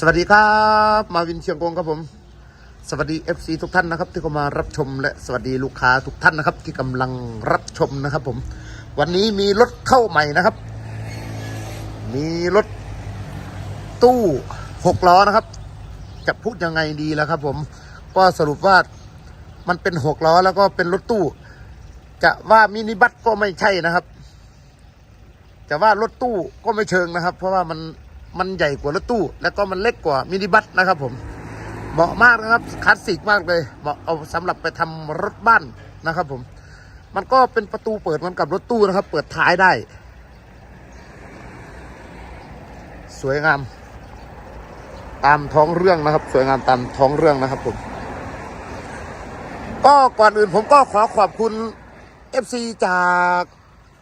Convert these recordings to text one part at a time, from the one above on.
สวัสดีครับ มาวินเชียงกงครับผม สวัสดี FC ทุกท่านนะครับ ที่เข้ามารับชมและสวัสดีลูกค้าทุกท่านนะครับ ที่กำลังรับชมนะครับผม วันนี้มีรถเข้าใหม่นะครับ มีรถตู้หกล้อนะครับ จะพูดยังไงดีแล้วครับ ผม ก็สรุปว่ามันเป็นหกล้อแล้วก็เป็นรถตู้ จะว่ามินิบัสก็ไม่ใช่นะครับ จะว่ารถตู้ก็ไม่เชิงนะครับ เพราะว่ามัน มันใหญ่กว่ารถตู้ แล้วก็มันเล็กกว่ามินิบัสนะครับผมเหมาะมากนะครับคลาสสิกมากเลยเหมาะเอาสำหรับไปทำรถบ้านนะครับผม มันก็เป็นประตูเปิดเหมันกับรถตู้นะครับ เปิดท้ายได้ สวยงาม ตามท้องเรื่องนะครับ สวยงามตามท้องเรื่องนะครับผมก็ก่อนอื่นผมก็ขอขอบคุณ FC จาก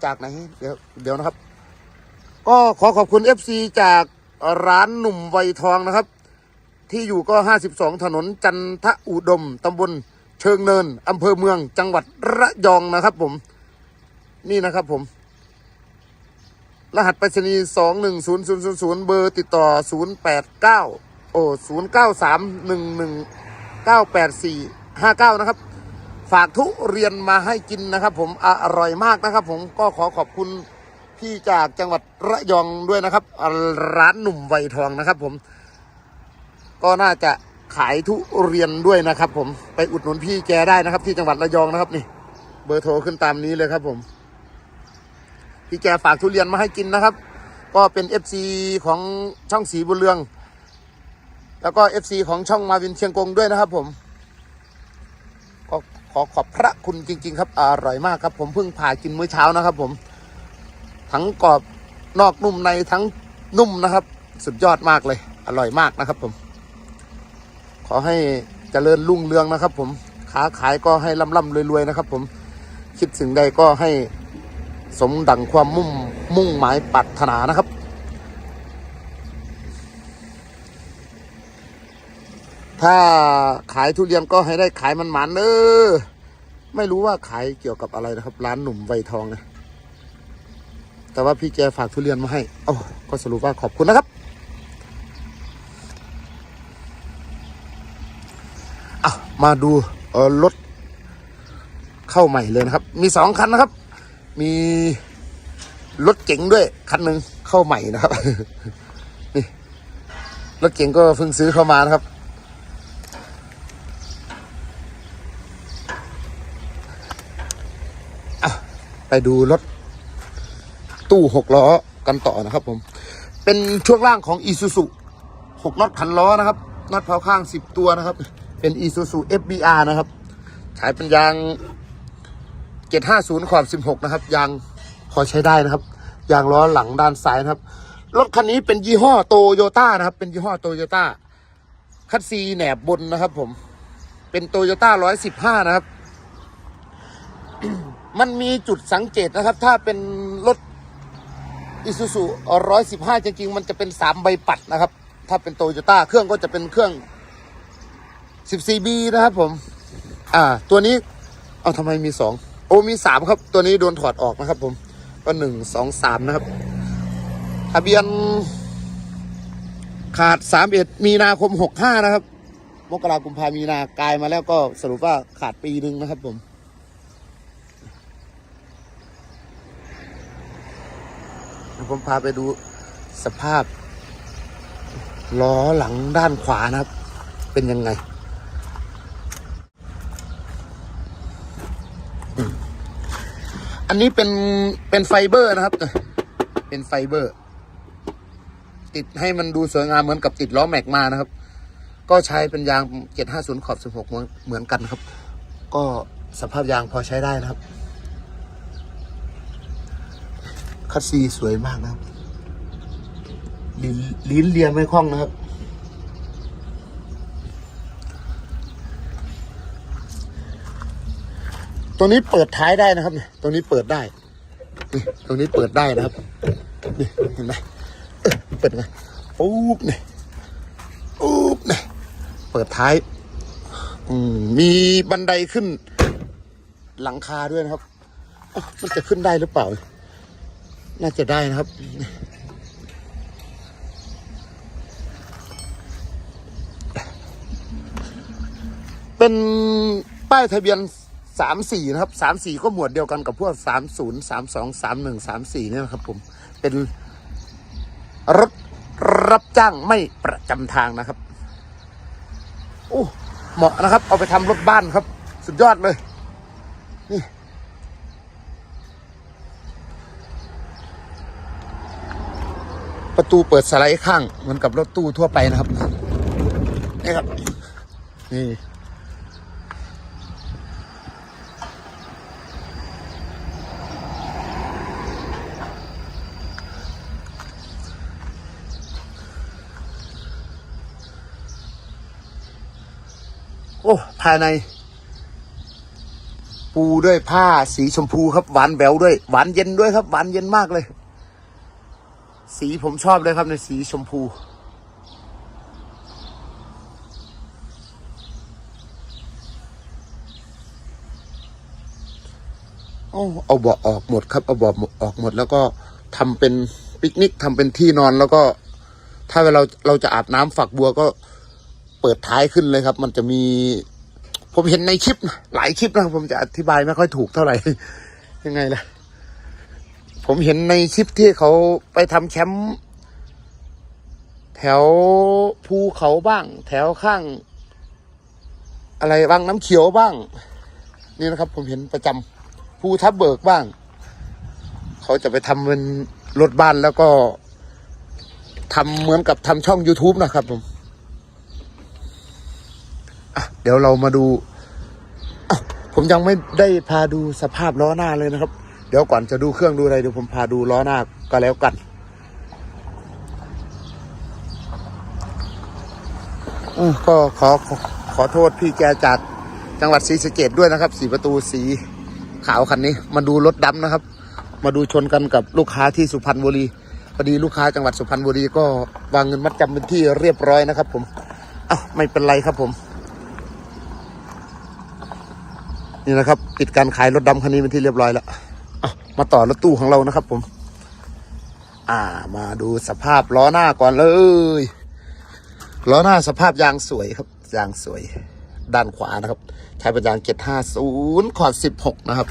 จากไหนเดี๋ยวเดี๋ยวนะครับ ก็ขอขอบคุณ FC จาก ร้านหนุ่มไวยทองนะครับ ที่อยู่ก็ 52 ถนนจันทอุดมตำบลเชิงเนินอำเภอเมืองจังหวัดระยองนะครับผม นี่นะครับผม รหัสไปรษณีย์210000 เบอร์ติดต่อ 089 โอ้ 0931198459 นะครับ ฝากทุเรียนมาให้กินนะครับผม อร่อยมากนะครับผมก็ขอขอบคุณ พี่จากจังหวัดระยองด้วยนะครับ ร้านหนุ่มไวยทองนะครับ ผม ก็น่าจะขายทุเรียนด้วยนะครับ ผมไปอุดหนุนพี่แกได้นะครับ ที่จังหวัดระยองนะครับนี่ เบอร์โทรขึ้นตามนี้เลยครับ ผม พี่แกฝากทุเรียนมาให้กินนะครับ ก็เป็น FC ของช่องสีบุญเรือง แล้วก็ FC ของช่องมาวินเชียงกงด้วยนะครับ ผมก็ขอขอบพระคุณจริง ๆ ครับอร่อยมากครับ ผมเพิ่งผ่ากินมื้อเช้านะครับ ผม ทั้งกรอบนอกนุ่มในทั้งนุ่มนะครับ สุดยอดมากเลย อร่อยมากนะครับผม ขอให้เจริญรุ่งเรืองนะครับ ผมค้าขายก็ให้ร่ำร่ำรวยๆนะครับ ผมคิดสิ่งใดก็ให้สมดังความมุ่งมุ่งหมายปรารถนานะครับ ถ้าขายทุเรียนก็ให้ได้ขายมันหมันเออไม่รู้ว่าขายเกี่ยวกับอะไรนะครับ ร้านหนุ่มไวยทองนะ แต่ว่าพี่แกฝากทุเรียนมาให้โอ้ก็สรุปว่าขอบคุณนะครับอะมาดูเออรถเข้าใหม่เลยนะครับ มีสองคันนะครับ มีรถเก๋งด้วยคันหนึ่งเข้าใหม่นะครับนี่รถเก๋งก็เพิ่งซื้อเข้ามานะครับไปดูรถ ตู้หกล้อกันต่อนะครับผม เป็นช่วงล่างของอีซูซุหกน็อตพันล้อนะครับน็อตเผาข้างสิบตัวนะครับ เป็นอีซูซุ FBR นะครับใช้เป็นยางเจ็ดห้าศูนย์ขอบสิบหกนะครับ ยางพอใช้ได้นะครับ ยางล้อหลังด้านซ้ายนะครับ รถคันนี้เป็นยี่ห้อโตโยต้านะครับ เป็นยี่ห้อโตโยต้าคัดซีแหนบบนนะครับ ผม เป็นโตโยต้าร้อยสิบห้านะครับ มันมีจุดสังเกตนะครับ ถ้าเป็นรถ อิซูซุร้อยสิบห้าจริงๆ มันจะเป็นสามใบปัดนะครับ ถ้าเป็นโตโยต้าเครื่องก็จะเป็นเครื่อง 14B นะครับผม อ่า ตัวนี้ เอาทำไมมีสองโอ้มีสามครับ ตัวนี้โดนถอดออกนะครับผม ก็หนึ่งสองสามนะครับ ทะเบียน ขาดสามเอ็ดมีนาคมหกห้านะครับ มกราคมพามีนากลายมาแล้วก็สรุปว่าขาดปีหนึ่งนะครับผม เดี๋ยว ผมพาไปดูสภาพ ล้อหลังด้านขวานะครับ เป็นยังไง อันนี้เป็นเป็นไฟเบอร์นะครับ เป็นไฟเบอร์ ติดให้มันดูสวยงามเหมือนกับติดล้อแม็กมานะครับ ก็ใช้เป็นยาง 750 ขอบ 16 เหมือนเหมือนกันครับ ก็สภาพยางพอใช้ได้นะครับ คัสซีสวยมากนะครับ ลิ้นลิ้นเลียไม่คล่องนะครับตรงนี้เปิดท้ายได้นะครับเนี่ยตรงนี้เปิดได้ นี่ตรงนี้เปิดได้นะครับ นี่เห็นไหมเปิดไงปุ๊บเนี่ยปุ๊บเนี่ยเปิดท้าย อืมมีบันไดขึ้นหลังคาด้วยนะครับมันจะขึ้นได้หรือเปล่า น่าจะได้นะครับ เป็นป้ายทะเบียนสามสี่นะครับสามสี่ก็หมวดเดียวกันกับพวกสามศูนย์สามสองสามหนึ่งสามสี่เนี่ยครับ ผม เป็นรถรับจ้างไม่ประจำทางนะครับโอ้เหมาะนะครับ เอาไปทำรถบ้านครับ สุดยอดเลย นี่ ประตูเปิดสไลด์ข้างเหมือนกับรถตู้ทั่วไปนะครับ นี่ครับ นี่โอ้ภายใน ปูด้วยผ้าสีชมพูครับหวานแววด้วย หวานเย็นด้วยครับ หวานเย็นมากเลย สีผมชอบเลยครับในสีชมพู โอ้เอาเบาะออกหมดครับ เอาเบาะออกหมด แล้วก็ทำเป็นปิกนิกทำเป็นที่นอนแล้วก็ ถ้าเราเราจะอาบน้ำฝักบัวก็เปิดท้ายขึ้นเลยครับ มันจะมี ผมเห็นในคลิป หลายคลิปนะผมจะอธิบายไม่ค่อยถูกเท่าไหร่ ยังไงล่ะ ผมเห็นในคลิปที่เขาไปทำแคมป์แถวภูเขาบ้าง แถวข้าง อะไรบ้างน้ำเขียวบ้าง นี่นะครับ ผมเห็นประจำภูทับเบิกบ้าง เขาจะไปทำเป็นรถบ้านแล้วก็ทำเหมือนกับทำช่อง YouTube นะครับผมเดี๋ยวเรามาดู ผมยังไม่ได้พาดูสภาพล้อหน้าเลยนะครับ เดี๋ยวก่อนจะดูเครื่องดูอะไรเดี๋ยวผมพาดูล้อหน้าก็แล้วกันออก็ขอขอขอโทษพี่แกจากจังหวัดศรีสะเกดด้วยนะครับ สีประตูสีขาวคันนี้ มาดูรถดำนะครับ มาดูชนกันกับลูกค้าที่สุพรรณบุรีพอดีลูกค้าจังหวัดสุพรรณบุรีก็วางเงินมัดจำเป็นที่เรียบร้อยนะครับผมอ้าวไม่เป็นไรครับผม นี่นะครับ ปิดการขายรถดำคันนี้เป็นที่เรียบร้อยแล้ว มาต่อรถตู้ของเรานะครับ ผม อ่า มาดูสภาพล้อหน้าก่อนเลยล้อหน้าสภาพยางสวยครับยางสวย ด้านขวานะครับ ใช้เป็นยางเจ็ดห้าศูนย์ขอดสิบหกนะครับ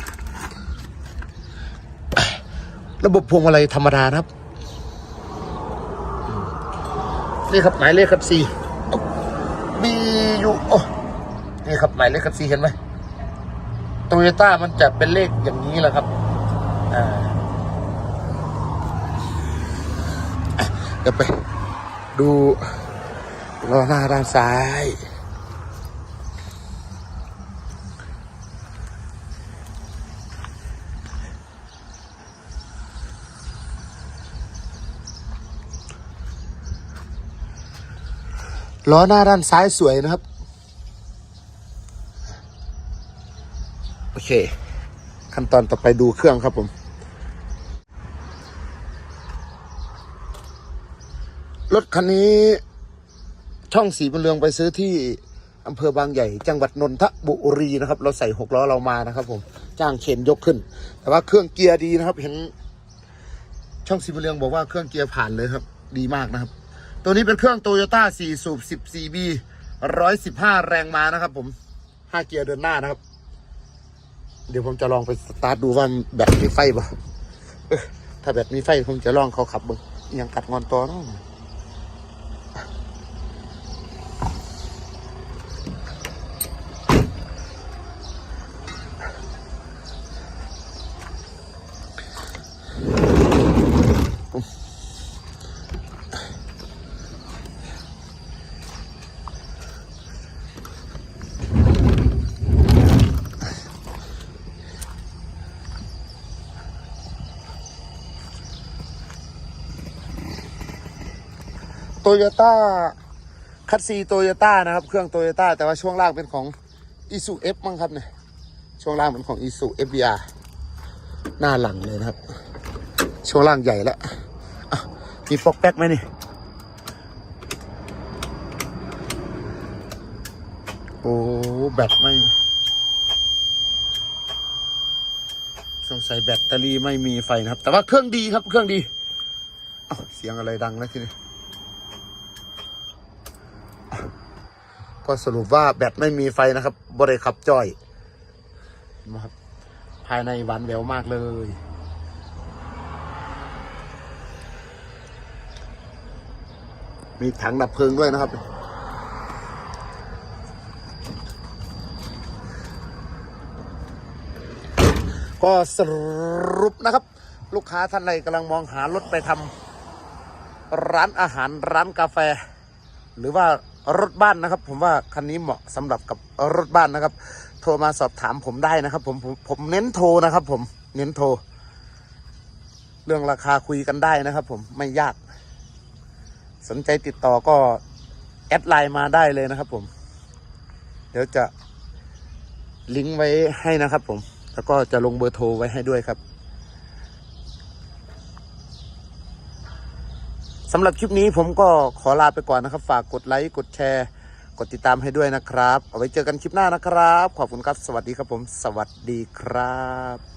ระบบพวงมาลัยธรรมดานะครับ นี่ครับหมายเลขครับสี่บียูโอนี่ครับหมายเลขครับสี่เห็นไหมโตโยต้ามันจะเป็นเลขอย่างนี้แหละครับ เดี๋ยวไปดูล้อหน้าด้านซ้าย ล้อหน้าด้านซ้ายสวยนะครับ โอเค ขั้นตอนต่อไปดูเครื่องครับผม รถคันนี้ช่องสีบุญเรืองไปซื้อที่อำเภอบางใหญ่ จังหวัดนนทบุรีนะครับ เราใส่หกล้อเรามานะครับผมจ้างเข็นยกขึ้น แต่ว่าเครื่องเกียร์ดีนะครับ เห็น ช่องสีบุญเรืองบอกว่าเครื่องเกียร์ผ่านเลยครับ ดีมากนะครับ ตัวนี้เป็นเครื่องโตโยต้า4สูบ 14B 115แรงม้านะครับ ผม5เกียร์เดินหน้านะครับ เดี๋ยวผมจะลองไปสตาร์ทดูว่าแบตมีไฟป่ะถ้าแบตมีไฟผมจะลองเขาขับเบึงอิหยังกัดงอนตัวเนาะ โตโยต้าคัตซีโตโยต้านะครับ เครื่องโตโยต้าแต่ว่าช่วงล่างเป็นของอีซูเอฟมั้งครับเนี่ยช่วงล่างเป็นของอีซูเอฟบีอาร์หน้าหลังเลยนะครับ ช่วงล่างใหญ่แล้วอะมีปอกแป๊กไหมนี่โอ้แบตไม่ สงสัยแบตเตอรี่ไม่มีไฟนะครับ แต่ว่าเครื่องดีครับเครื่องดีเสียงอะไรดังแล้วทีนี้ ก็สรุปว่าแบตไม่มีไฟนะครับบริขับจ้อยนะครับภายในหวานแหววมากเลย มีถังดับเพลิงด้วยนะครับ ก็สรุปนะครับ ลูกค้าท่านใดกำลังมองหารถไปทำร้านอาหารร้านกาแฟ หรือว่า รถบ้านนะครับ ผมว่าคันนี้เหมาะสำหรับกับรถบ้านนะครับ โทรมาสอบถามผมได้นะครับ ผมผมผมเน้นโทรนะครับ ผมเน้นโทร เรื่องราคาคุยกันได้นะครับ ผมไม่ยาก สนใจติดต่อก็แอดไลน์มาได้เลยนะครับ ผม เดี๋ยวจะลิงก์ไว้ให้นะครับ ผม แล้วก็จะลงเบอร์โทรไว้ให้ด้วยครับ สำหรับคลิปนี้ผมก็ขอลาไปก่อนนะครับ ฝากกดไลค์ กดแชร์ กดติดตามให้ด้วยนะครับ เอาไว้เจอกันคลิปหน้านะครับ ขอบคุณครับ สวัสดีครับผม สวัสดีครับ